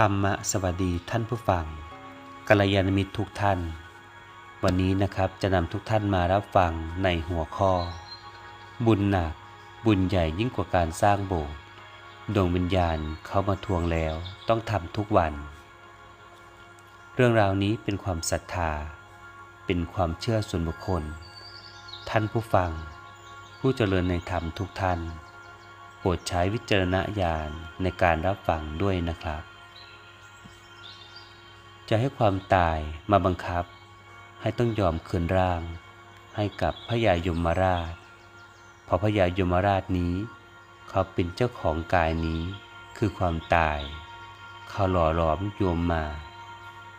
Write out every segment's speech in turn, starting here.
ธรรมะสวัสดีท่านผู้ฟังกัลยาณมิตรทุกท่าน วันนี้นะครับจะนำทุกท่านมารับฟังในหัวข้อ บุญหนักบุญใหญ่ยิ่งกว่าการสร้างโบสถ์ดวงวิญญาณเขามาทวงแล้วต้องทำทุกวัน เรื่องราวนี้เป็นความศรัทธา เป็นความเชื่อส่วนบุคคล ท่านผู้ฟัง ผู้เจริญในธรรมทุกท่าน โปรดใช้วิจารณญาณในการรับฟังด้วยนะครับ จะให้ความตายมาบังคับ ให้ต้องยอมคืนร่าง ให้กับพระยายมราช เพราะพระยายมราชนี้ เขาเป็นเจ้าของกายนี้คือความตาย เขาหล่อหลอมโยมมา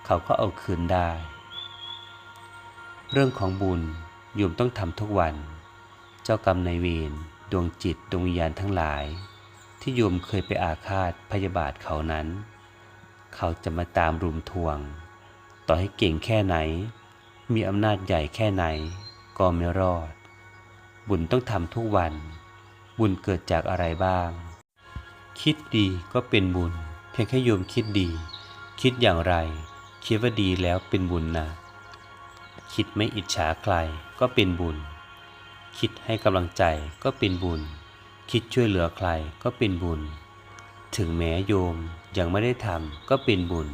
เขาก็เอาคืนได้ เรื่องของบุญโยมต้องทำทุกวัน เจ้ากรรมนายเวรดวงจิตดวงวิญญาณทั้งหลาย ที่โยมเคยไปอาฆาตพยาบาทเขานั้น เขาจะมาตามรุมทวง ต่อให้เก่งแค่ไหน มีอำนาจใหญ่แค่ไหน ก็ไม่รอด บุญต้องทำทุกวัน บุญเกิดจากอะไรบ้าง คิดดีก็เป็นบุญ เพียงแค่โยมคิดดี คิดอย่างไร คิดว่าดีแล้วเป็นบุญนะคิดไม่อิจฉาใครก็เป็นบุญ คิดให้กำลังใจก็เป็นบุญ คิดช่วยเหลือใครก็เป็นบุญ ถึงแม้โยม ยังไม่ได้ทำก็เป็นบุญ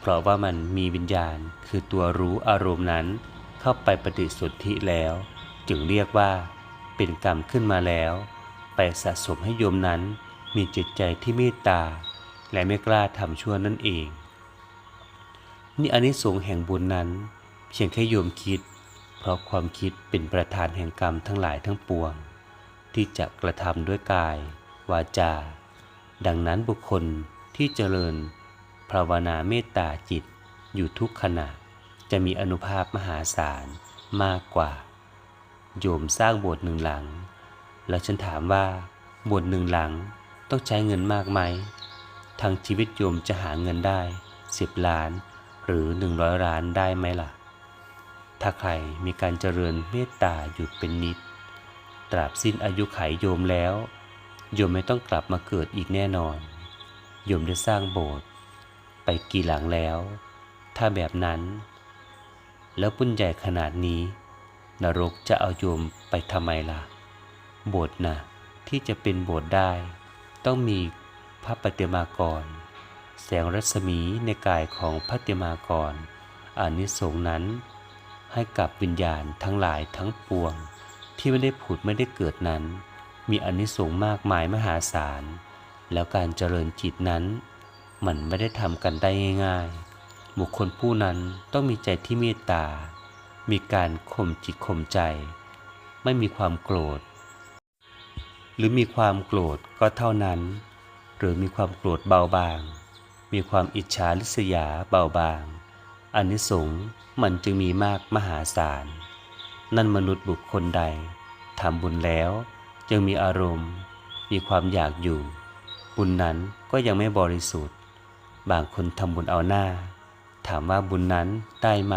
เพราะว่ามันมีวิญญาณคือตัวรู้อารมณ์นั้น เข้าไปปฏิสนธิแล้ว จึงเรียกว่า เป็นกรรมขึ้นมาแล้ว ไปสะสมให้โยมนั้น มีจิตใจที่เมตตา และไม่กล้าทำชั่วนั่นเอง นี่อานิสงส์แห่งบุญนั้น เพียงแค่โยมคิด เพราะความคิดเป็นประธานแห่งกรรมทั้งหลายทั้งปวง ที่จะกระทำด้วยกาย วาจาดังนั้นบุคคล ที่เจริญ ภาวนาเมตตาจิต อยู่ทุกขณะ จะมีอนุภาพมหาศาลมากกว่า โยมสร้างโบสถ์หนึ่งหลัง แล้วฉันถามว่าโบสถ์หนึ่งหลังต้องใช้เงินมากไหมทางชีวิตโยมจะหาเงินได้ 10 ล้านหรือ 100 ล้านได้ไหมล่ะ ถ้าใครมีการเจริญเมตตาอยู่เป็นนิด ตราบสิ้นอายุไขโยมแล้ว โยมไม่ต้องกลับมาเกิดอีกแน่นอน โยมได้สร้างโบสถ์ไปกี่หลังแล้ว ถ้าแบบนั้น แล้วปุ้นใหญ่ขนาดนี้ นรกจะเอาโยมไปทำไมล่ะ โบสถ์นะที่จะเป็นโบสถ์ได้ ต้องมีพระปฏิมากร แสงรัศมีในกายของพระปฏิมากรอานิสงส์นั้น ให้กับวิญญาณทั้งหลายทั้งปวง ที่ไม่ได้ผุดไม่ได้เกิดนั้น มีอานิสงส์มากมายมหาศาล แล้วการเจริญจิตนั้น มันไม่ได้ทำกันได้ง่ายๆบุคคลผู้นั้นต้องมีใจที่เมตตา มีการข่มจิตข่มใจ ไม่มีความโกรธ หรือมีความโกรธก็เท่านั้น หรือมีความโกรธเบาบาง มีความอิจฉาริษยาเบาบางอานิสงส์มันจึงมีมากมหาศาล นั่นมนุษย์บุคคลใดทำบุญแล้ว จึงมีอารมณ์ มีความอยากอยู่ บุญนั้นก็ยังไม่บริสุทธิ์ บางคนทำบุญเอาหน้า ถามว่าบุญนั้นได้ไหม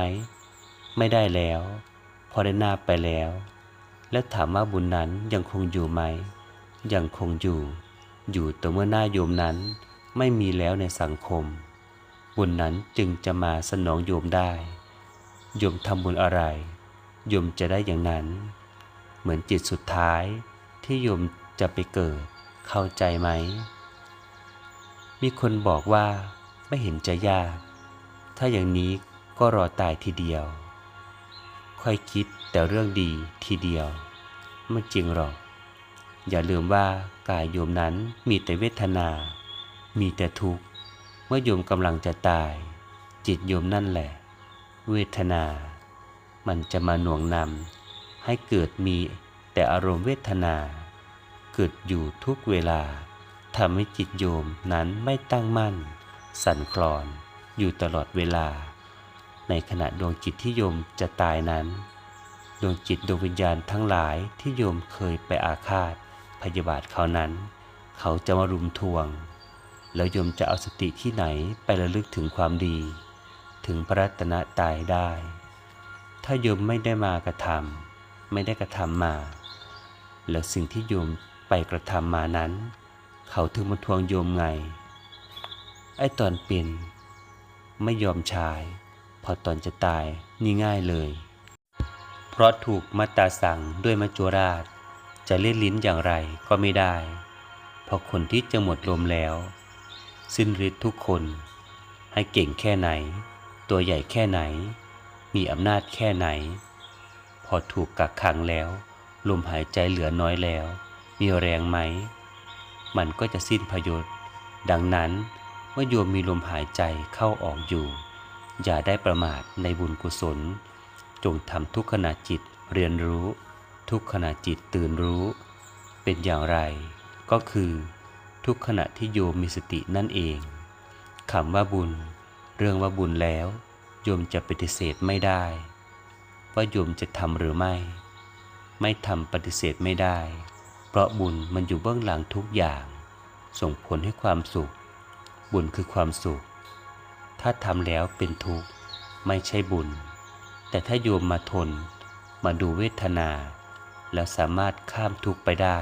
ไม่ได้แล้ว พอได้หน้าไปแล้ว และถามว่าบุญนั้นยังคงอยู่ไหม ยังคงอยู่ อยู่แต่เมื่อหน้าโยมนั้นไม่มีแล้วในสังคม บุญนั้นจึงจะมาสนองโยมได้ โยมทำบุญอะไร โยมจะได้อย่างนั้น เหมือนจิตสุดท้ายที่โยมจะไปเกิดเข้าใจไหม มีคนบอกว่าไม่เห็นจะยาก ถ้าอย่างนี้ก็รอตายทีเดียว ค่อยคิดแต่เรื่องดีทีเดียว ไม่จริงหรอก อย่าลืมว่ากายโยมนั้นมีแต่เวทนา มีแต่ทุกข์ เมื่อโยมกำลังจะตาย จิตโยมนั่นแหละ เวทนา มันจะมาหน่วงนำให้เกิดมีแต่อารมณ์เวทนา เกิดอยู่ทุกเวลา ทำให้จิตโยมนั้นไม่ตั้งมั่น สั่นคลอนอยู่ตลอดเวลา ในขณะดวงจิตที่โยมจะตายนั้น ดวงจิตดวงวิญญาณทั้งหลายที่โยมเคยไปอาฆาต พยาบาทเขานั้น เขาจะมารุมทวง แล้วโยมจะเอาสติที่ไหนไประลึกถึงความดี ถึงพระรัตนตรัยได้ ถ้าโยมไม่ได้มากระทำไม่ได้กระทำมา แล้วสิ่งที่โยมไปกระทำมานั้น เขาถึงมาทวงโยมไง ไอ้ตอนเป็น ไม่ยอมชาย พอตอนจะตายนี่ง่ายเลย เพราะถูกมาตาสั่งด้วยมัจจุราช จะเล่นลิ้นอย่างไรก็ไม่ได้ เพราะคนที่จะหมดลมแล้ว สิ้นฤทธิ์ทุกคน ให้เก่งแค่ไหน ตัวใหญ่แค่ไหน มีอำนาจแค่ไหน พอถูกกักขังแล้ว ลมหายใจเหลือน้อยแล้ว มีแรงไหม มันก็จะสิ้นประโยชน์ดังนั้นเมื่อโยมมีลมหายใจเข้าออกอยู่ อย่าได้ประมาทในบุญกุศล จงทำทุกขณะจิตเรียนรู้ ทุกขณะจิตตื่นรู้ เป็นอย่างไร ก็คือ ทุกขณะที่โยมมีสตินั่นเองคำว่าบุญ เรื่องว่าบุญแล้ว โยมจะปฏิเสธไม่ได้ ว่าโยมจะทำหรือไม่ ไม่ทำปฏิเสธไม่ได้ เพราะบุญมันอยู่เบื้องหลังทุกอย่าง ส่งผลให้ความสุข บุญคือความสุข ถ้าทำแล้วเป็นทุกข์ไม่ใช่บุญ แต่ถ้าโยมมาทน มาดูเวทนา แล้วสามารถข้ามทุกข์ไปได้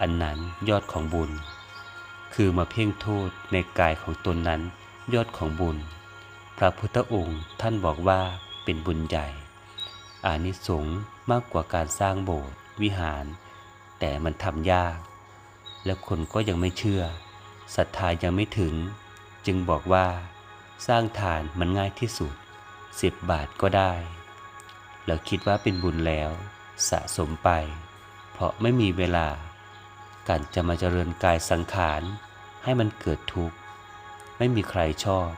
อันนั้นยอดของบุญ คือมาเพ่งโทษในกายของตนนั้นยอดของบุญ พระพุทธองค์ท่านบอกว่าเป็นบุญใหญ่ อานิสงส์มากกว่าการสร้างโบสถ์วิหาร แต่มันทำยาก และคนก็ยังไม่เชื่อศรัทธายังไม่ถึง จึงบอกว่า สร้างฐานมันง่ายที่สุดสิบบาทก็ได้แล้วคิดว่าเป็นบุญแล้ว สะสมไป เพราะไม่มีเวลา การจะมาเจริญกายสังขารให้มันเกิดทุกข์ ไม่มีใครชอบ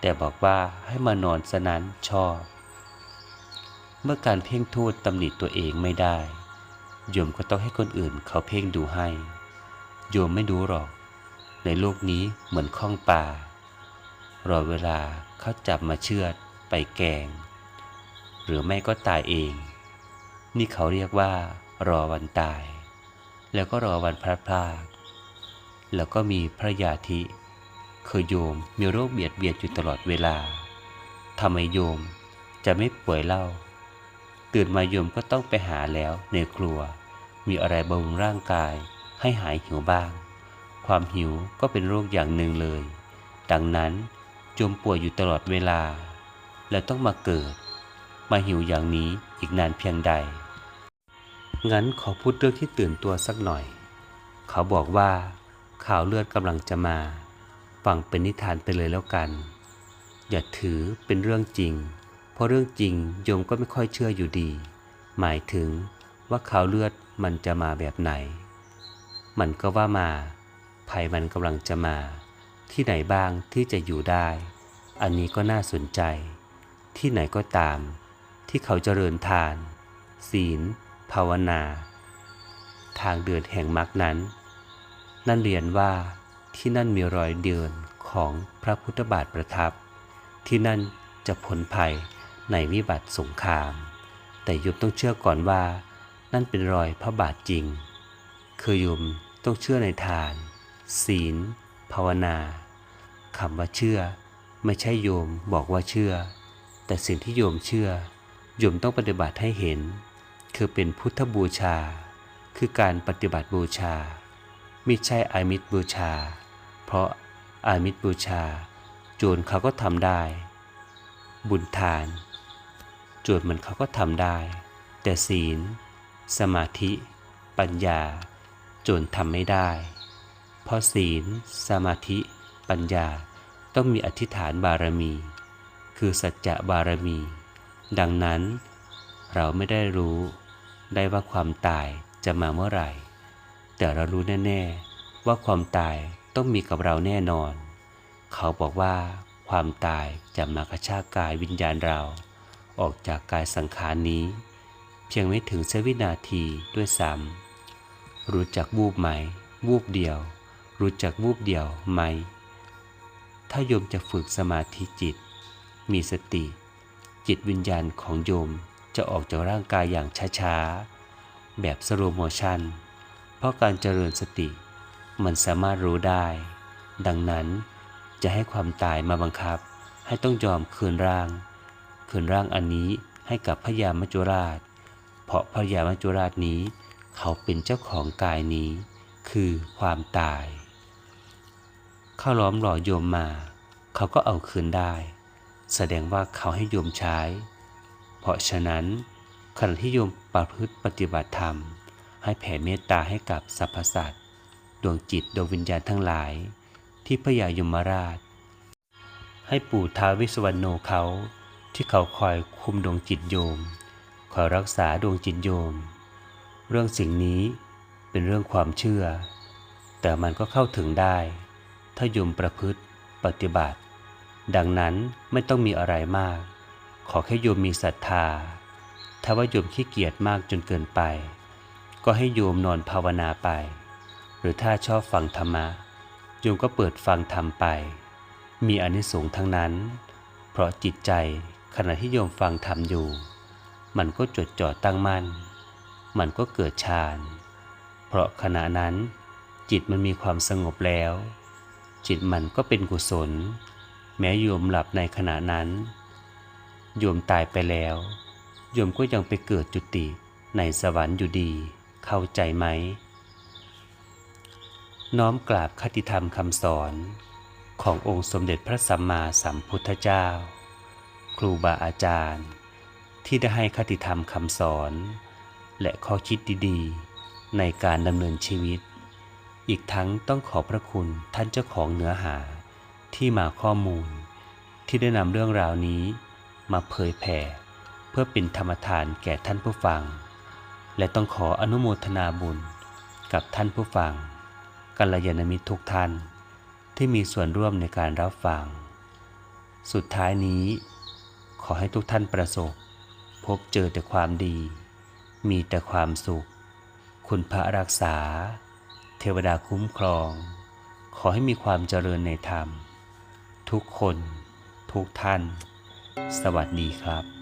แต่บอกว่าให้มานอนสนั้นชอบ เมื่อการเพ่งโทษตำหนิตัวเองไม่ได้ โยมก็ต้องให้คนอื่นเขาเพ่งดูให้ โยมไม่รู้หรอก ในโลกนี้เหมือนข้องปลารอเวลาเขาจับมาเชือดไปแกง หรือไม่ก็ตายเอง นี่เขาเรียกว่า รอวันตาย แล้วก็รอวันพลัดพราก แล้วก็มีพระยาธิคือโยมมีโรคเบียดเบียนอยู่ตลอดเวลาทำไมโยมจะไม่ป่วยเล่า ตื่นมาโยมก็ต้องไปหาแล้วในครัว มีอะไรบำรุงร่างกายให้หายหิวบ้าง ความหิวก็เป็นโรคอย่างหนึ่งเลย ดังนั้นโยมป่วยอยู่ตลอดเวลา แล้วต้องมาเกิด มาหิวอย่างนี้อีกนานเพียงใด งั้นขอพูดเรื่องที่ตื่นตัวสักหน่อย เขาบอกว่าข่าวเลือดกำลังจะมา ฟังเป็นนิทานไปเลยแล้วกัน อย่าถือเป็นเรื่องจริง เพราะเรื่องจริงโยมก็ไม่ค่อยเชื่ออยู่ดี หมายถึงว่าข่าวเลือดมันจะมาแบบไหน มันก็ว่ามา ภัยมันกำลังจะมา ที่ไหนบ้างที่จะอยู่ได้ อันนี้ก็น่าสนใจ ที่ไหนก็ตาม ที่เขาเจริญทาน ศีล ภาวนา ทางเดินแห่งมรรคนั้น นั่นเรียนว่าที่นั่นมีรอยเดินของพระพุทธบาทประทับ ที่นั่นจะพ้นภัย ในวิบัติสงคราม แต่โยมต้องเชื่อก่อนว่า นั่นเป็นรอยพระบาทจริง คือโยมต้องเชื่อในทาน ศีล ภาวนาคำว่าเชื่อ ไม่ใช่โยมบอกว่าเชื่อ แต่สิ่งที่โยมเชื่อ โยมต้องปฏิบัติให้เห็น คือเป็นพุทธบูชา คือการปฏิบัติบูชาไม่ใช่อามิตรบูชา เพราะอามิตรบูชา โจรเขาก็ทำได้ บุญทาน โจรมันเขาก็ทำได้ แต่ศีล สมาธิ ปัญญาโจรทำไม่ได้ เพราะศีล สมาธิ ปัญญาต้องมีอธิษฐานบารมี คือสัจจะบารมี ดังนั้น เราไม่ได้รู้ได้ว่าความตายจะมาเมื่อไหร่ แต่เรารู้แน่ ๆ ว่าความตายต้องมีกับเราแน่นอน เขาบอกว่าความตายจะมากระชากกายวิญญาณเรา ออกจากกายสังขารนี้ เพียงไม่ถึงเสี้ยววินาทีด้วยซ้ำรู้จักวูบไหม วูบเดียว รู้จักวูบเดียวไหม ถ้าโยมจะฝึกสมาธิจิต มีสติ จิตวิญญาณของโยมจะออกจากร่างกายอย่างช้าๆ แบบสโลโมชันเพราะการเจริญสติ มันสามารถรู้ได้ ดังนั้นจะให้ความตายมาบังคับ ให้ต้องยอมคืนร่าง คืนร่างอันนี้ให้กับพญามัจจุราช เพราะพญามัจจุราชนี้ เขาเป็นเจ้าของกายนี้ คือความตายเข้าล้อมหล่อโยมมา เขาก็เอาคืนได้ แสดงว่าเขาให้โยมใช้ เพราะฉะนั้นขณะที่โยมประพฤติปฏิบัติธรรม ให้แผ่เมตตาให้กับสรรพสัตว์ดวงจิตดวงวิญญาณทั้งหลาย ที่พระยายมราช ให้ปู่ท้าววิสวรรณโนเขา ที่เขาคอยคุมดวงจิตโยม คอยรักษาดวงจิตโยม เรื่องสิ่งนี้เป็นเรื่องความเชื่อ แต่มันก็เข้าถึงได้ ถ้าโยมประพฤติปฏิบัติ ดังนั้นไม่ต้องมีอะไรมาก ขอแค่โยมมีศรัทธา ถ้าว่าโยมขี้เกียจมากจนเกินไป ก็ให้โยมนอนภาวนาไป หรือถ้าชอบฟังธรรมะโยมก็เปิดฟังธรรมไป มีอนิสงส์ทั้งนั้น เพราะจิตใจ ขณะที่โยมฟังธรรมอยู่ มันก็จดจ่อตั้งมั่น มันก็เกิดฌาน เพราะขณะนั้น จิตมันมีความสงบแล้ว จิตมันก็เป็นกุศล แม้โยมหลับในขณะนั้น โยมตายไปแล้ว โยมก็ยังไปเกิดจุติในสวรรค์อยู่ดี เข้าใจไหม น้อมกราบคติธรรมคำสอนขององค์สมเด็จพระสัมมาสัมพุทธเจ้า ครูบาอาจารย์ ที่ได้ให้คติธรรมคำสอน และข้อคิดดีๆ ในการดำเนินชีวิต อีกทั้งต้องขอบพระคุณท่านเจ้าของเนื้อหาที่มาข้อมูล ที่ได้นำเรื่องราวนี้มาเผยแผ่ เพื่อเป็นธรรมทานแก่ท่านผู้ฟัง และต้องขออนุโมทนาบุญกับท่านผู้ฟังกัลยาณมิตรทุกท่านที่มีส่วนร่วมในการรับฟัง สุดท้ายนี้ ขอให้ทุกท่านประสบ พบเจอแต่ความดี มีแต่ความสุข คุณพระรักษา เทวดาคุ้มครอง ขอให้มีความเจริญในธรรม ทุกคน ทุกท่าน สวัสดีครับ